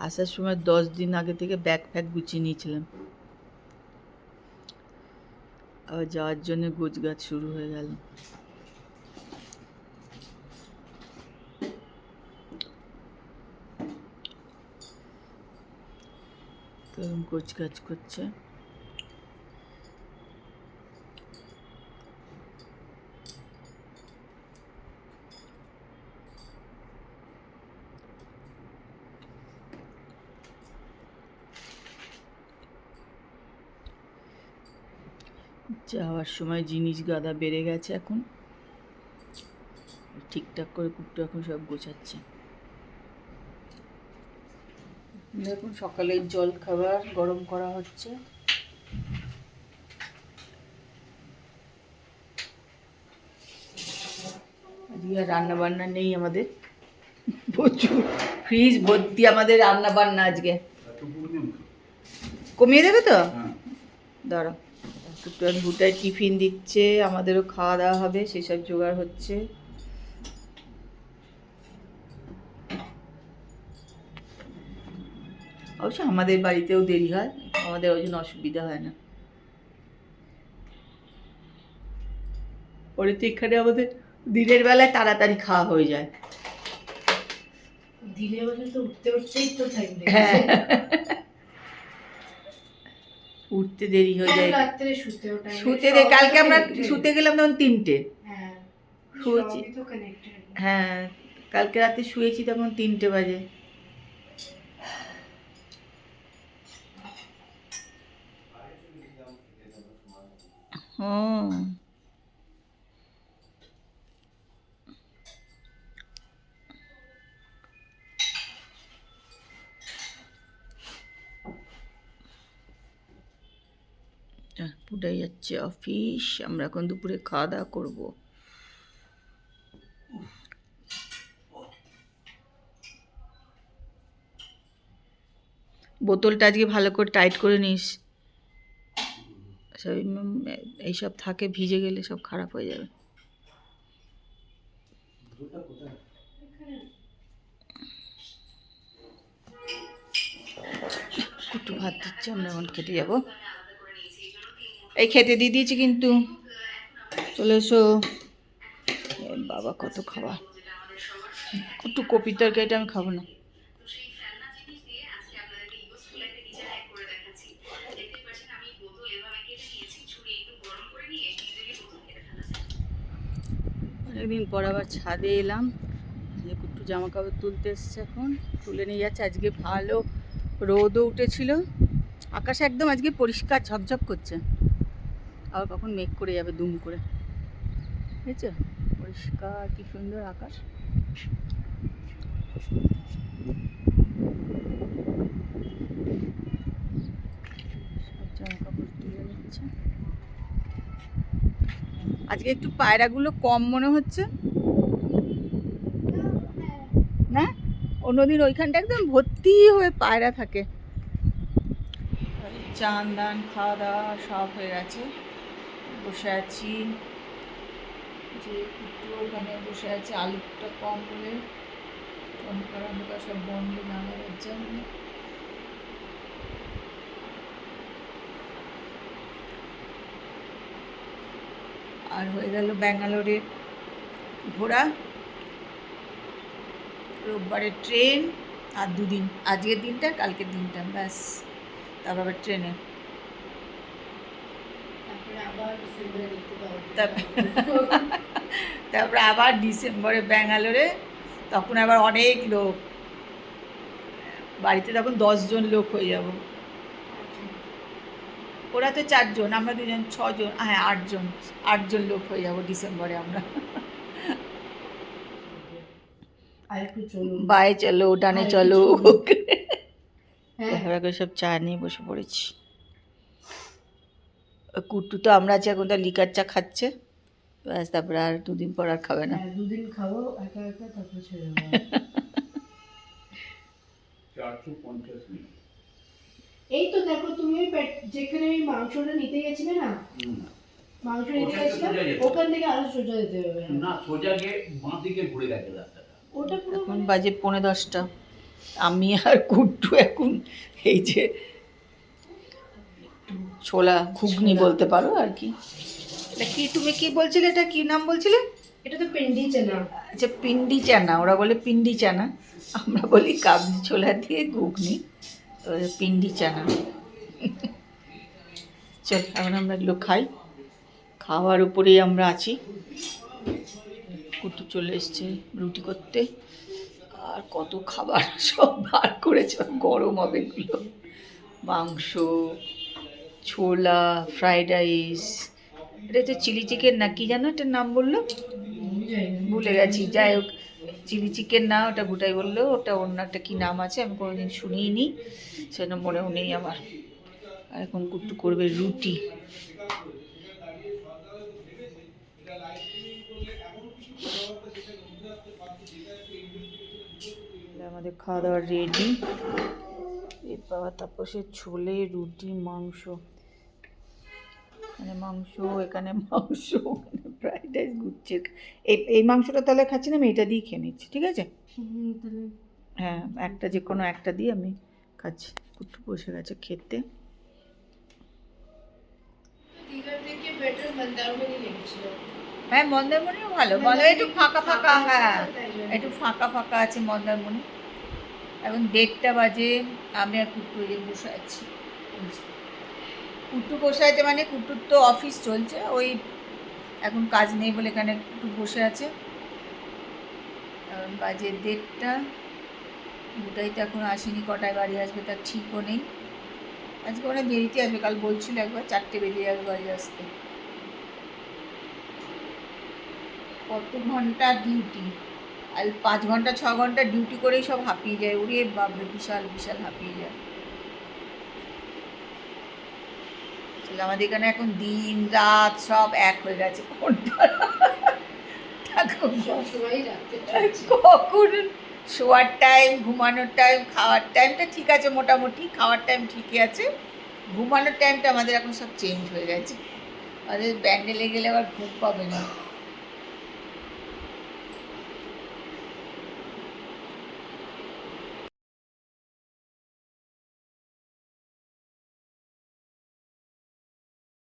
আসার সময় দশ দিন আগে থেকে ব্যাগ ফ্যাগ গুছিয়ে নিয়েছিলাম। আবার যাওয়ার জন্য গোছ গাছ শুরু হয়ে গেল। কেমন গোছ গাছ করছে। যাওয়ার সময় জিনিস গাদা বেড়ে গেছে এখন। ঠিকঠাক করে কুকটু এখন সব গোছাচ্ছে। দেখুন সকালের জল খাবার গরম করা হচ্ছে। আর রান্না বান্না নেই আমাদের। প্রচুর ফ্রিজ ভর্তি আমাদের রান্না বান্না আজকে কমিয়ে দেবে তো? দাঁড়া একটু দুটায় টিফিন দিচ্ছে আমাদেরও খাওয়া দাওয়া হবে সেসব জোগাড় হচ্ছে। অবশ্য আমাদের বাড়িতেও দেরি হয় আমাদের ওই জন্য অসুবিধা হয় না। পরে তো এখানে আমাদের দিনের বেলায় তাড়াতাড়ি খাওয়া হয়ে যায়। দিনের বলে তো উঠতে উঠতেই তো টাইম হ্যাঁ। উঠতে দেরি হয়ে যায়। শুতে দে কালকে আমরা শুতে গেলাম তখন তিনটে। হ্যাঁ শুয়েছি। হ্যাঁ কালকে রাতে শুয়েছি তখন তিনটে বাজে। হুম। পুরাই যাচ্ছে অফিস আমরা এখন দুপুরে খাওয়া দাওয়া করব। বোতলটা আজকে ভালো করে টাইট করে নিস। সব এইসব থাকে, ভিজে গেলে সব খারাপ হয়ে যাবে। একটু ভাত দিচ্ছে, আমরা এখন খেতে যাব। এই খেতে দিয়ে দিয়েছি কিন্তু। চলে এসো। বাবা, কত খাবার। একটু কপির তরকারিটা আমি খাব না। অনেকদিন পর আবার ছাদে এলাম। যে একটু জামা কাপড় তুলতে এসছে এখন। তুলে নিয়ে যাচ্ছে। আজকে ভালো রোদও উঠেছিল। আকাশ একদম আজকে পরিষ্কার ঝকঝক করছে। আবার কখন মেঘ করে যাবে দুম করে। বুঝেছ? পরিষ্কার, কি সুন্দর আকাশ। আজকে একটু পায়রাগুলো কম মনে হচ্ছে। না? অন্যদিন ওইখানটা একদম ভর্তি হয়ে পায়রা থাকে। চান, দান, খাওয়া দাওয়া সব হয়ে গেছে। বসে আছি। যে কুট্টু ওখানে বসে আছে, আলুটা কম বলে অন্ধকার অন্ধকার সব বন্ধ, জানালার জন্য। আর হয়ে গেল ব্যাঙ্গালোরে ঘোরা। রোববারের ট্রেন আর দুদিন, আজকের দিনটা কালকের দিনটা, ব্যাস। তারপর আবার ট্রেনে। তারপরে আবার ডিসেম্বরে ব্যাঙ্গালোরে তখন আবার অনেক লোক। বাড়িতে তখন দশজন লোক হয়ে যাব। ওরা তো চারজন আমরা দুজন ছজন হ্যাঁ আটজন আটজন লোক হয়ে যাব ডিসেম্বরে আমরা। বায়ে চলো। ডানে চলো। হ্যাঁ। সব চা নিয়ে বসে পড়েছি। কুট্টু তো আমরা আছি এখন তো লিকার চা খাচ্ছে ব্যাস তারপরে আর দুদিন পর আর খাবে না। হ্যাঁ, দুদিন খাব একা একা তারপর ছেড়ে এই তো দেখো তুমি যেখানে ওই মাংসটা নিতে গেছিলে না? মাংস নিতে গেছিলাম ওখান থেকে আরও সোজা যেতে হবে। না সোজা গিয়ে বাঁ দিকে ঘুরে গেছে রাস্তাটা। ওটা পুরো এখন বাজে পৌনে দশটা। আমি আর কুট্টু এখন এই যে ছোলা ঘুগনি বলতে পারো আর কি। এটা কি তুমি কি বলছিলে? এটা কি নাম বলছিলে? এটা তো পিন্ডি চেনা। আচ্ছা পিন্ডি চানা ওরা বলে পিন্ডি চানা। আমরা বলি কাবলি ছোলা দিয়ে ঘুগনি পিন্ডি চানা। চল এখন আমরা এগুলো খাই। খাওয়ার উপরেই আমরা আছি। কুটু চলে এসছে রুটি করতে। আর কত খাবার সব বার করেছে গরম হবে এগুলো। মাংস ছোলা ফ্রাইড রাইস এটা তো চিলি চিকেন না কি জানো এটার নাম বলল? ভুলে গেছি, যাই হোক চিলি চিকেন না, ওটা ভুটাই বলল, ওটা অন্য একটা কী নাম আছে, আমি কোনোদিন শুনিই নি সেটা মনেও নেই আমার। আর এখন কুট্টু করবে রুটি। আমাদের খাওয়া দাওয়া রেডি এর বাবা সে ছোলে, রুটি, মাংস। এখানে মাংস এখানে মাংস ওখানে ফ্রাইড রাইস গুচ্ছে এই এই মাংসটা তাহলে খাচ্ছি না আমি এটা দিয়ে খেয়ে নিচ্ছি ঠিক আছে? হ্যাঁ একটা যে কোনো একটা দিয়ে আমি খাচ্ছি। একটু বসে গেছে খেতে। হ্যাঁ মন্দারমণিও ভালো। ভালো একটু ফাঁকা ফাঁকা হ্যাঁ একটু ফাঁকা ফাঁকা আছে মন্দারমণি। এখন দেড়টা বাজে আমি আর এই বসে আছি। কুট্টু বসে আছে মানে কুট্টুর তো অফিস চলছে, ওই এখন কাজ নেই বলে এখানে কুট্টু বসে আছে। এখন বাজে দেড়টা, দুটাই তো এখন আসেনি, কটায় বাড়ি আসবে তার ঠিকও নেই। আজকে অনেক দেরিতে আসবে, কাল বলছিল একবার, চারটে বেজে যাবে বাড়ি আসতে। কত ঘণ্টা ডিউটি আর পাঁচ ঘণ্টা, ছ ঘণ্টা ডিউটি করেই সব হাঁপিয়ে যায়, ওরে বাপরে, বিশাল বিশাল হাঁপিয়ে যায়। আসলে আমাদের এখানে এখন দিন রাত সব এক হয়ে গেছে। কোনটা? কখন? শোয়ার টাইম ঘুমানোর টাইম খাওয়ার টাইমটা ঠিক আছে মোটামুটি খাওয়ার টাইম ঠিকই আছে। ঘুমানোর টাইমটা আমাদের এখন সব চেঞ্জ হয়ে গেছে। আমাদের ব্যান্ডেলে গেলে আবার ঘুম পাবে না।